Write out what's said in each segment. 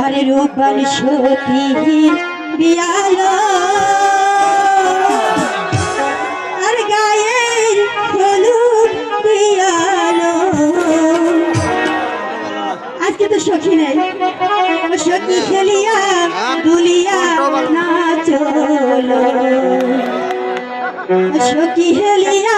আরে রূপার সতী বিয়ালো আর গায়ের হলুদ বিয়ালো আজকে তো সখী নেই। সখী খেলিয়া দুলিয়া নাচলো। ও সখী খেলিয়া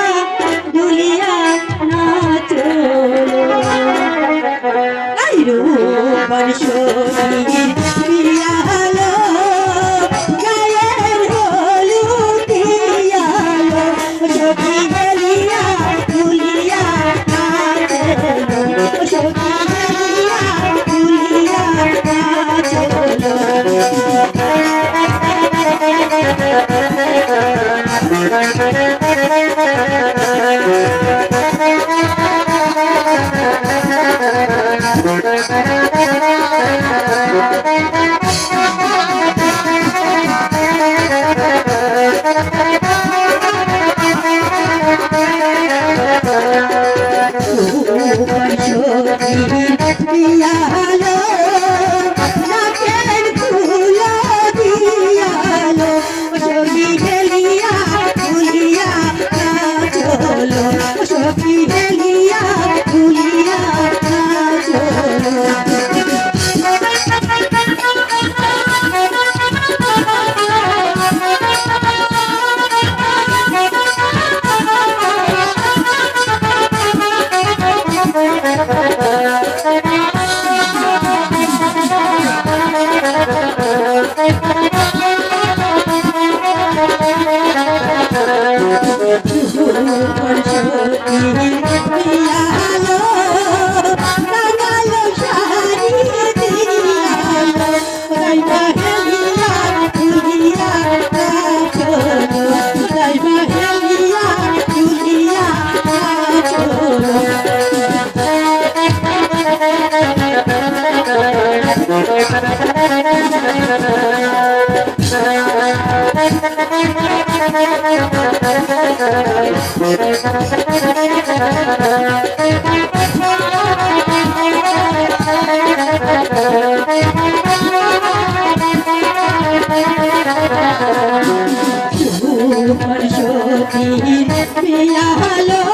দিয়ালো রূপর সতীর বিয়ালো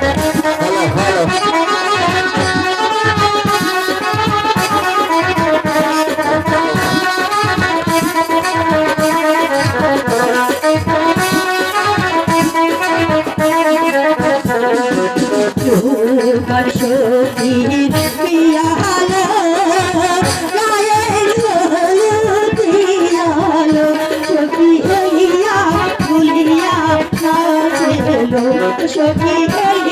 Deixa eu ficar.